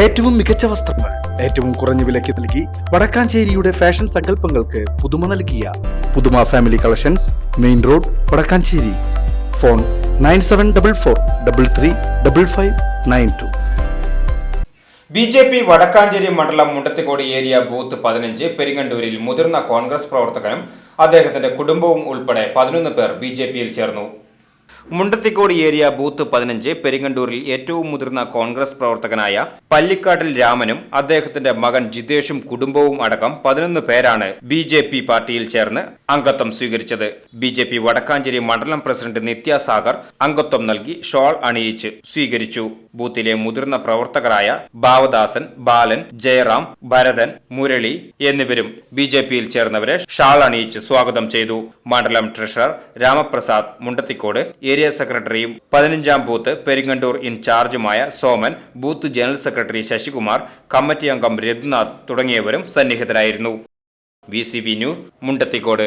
ഏറ്റവും മികച്ച വസ്ത്രങ്ങൾ ഏറ്റവും കുറഞ്ഞ വിലയ്ക്ക് നൽകി വടക്കാഞ്ചേരിയുടെ ഫാഷൻ സങ്കല്പങ്ങൾക്ക് പുതുമ നൽകിയ Puthuma family collections main road Vadakkanchery. Phone nine seven double four double three double five nine two. B J P Vadakkanchery മണ്ഡലം മുണ്ടത്തിക്കോടി ഏരിയ ബൂത്ത് പതിനഞ്ച് പെരിങ്ങണ്ടൂരിൽ മുതിർന്ന കോൺഗ്രസ് പ്രവർത്തകനും അദ്ദേഹത്തിന്റെ കുടുംബവും ഉൾപ്പെടെ പതിനൊന്ന് പേർ ബി ജെ പിയിൽ ചേർന്നു. മുണ്ടത്തിക്കോട് ഏരിയ ബൂത്ത് പതിനഞ്ച് പെരിങ്ങണ്ടൂരിൽ ഏറ്റവും മുതിർന്ന കോൺഗ്രസ് പ്രവർത്തകനായ പല്ലിക്കാട്ടിൽ രാമനും അദ്ദേഹത്തിന്റെ മകൻ ജിതേഷും കുടുംബവും അടക്കം പതിനൊന്ന് പേരാണ് ബി ജെ പി പാർട്ടിയിൽ ചേർന്ന് അംഗത്വം സ്വീകരിച്ചത്. ബി ജെ പി വടക്കാഞ്ചേരി മണ്ഡലം പ്രസിഡന്റ് നിത്യാസാഗർ അംഗത്വം നൽകി ഷോൾ അണിയിച്ച് സ്വീകരിച്ചു. ബൂത്തിലെ മുതിർന്ന പ്രവർത്തകരായ ഭാവദാസൻ ബാലൻ ജയറാം ഭരതൻ മുരളി എന്നിവരും ബി ജെ പിയിൽ ചേർന്നവരെ ഷാൾ അണിയിച്ച് സ്വാഗതം ചെയ്തു. മണ്ഡലം ട്രഷറർ രാമപ്രസാദ് മുണ്ടത്തിക്കോട് ഏരിയ സെക്രട്ടറിയും പതിനഞ്ചാം booth Peringandoor ഇൻചാർജുമായ Soman booth general secretary Sasikumar committee അംഗം രഘുനാഥ് തുടങ്ങിയവരും സന്നിഹിതരായിരുന്നു. V news Mundathikode.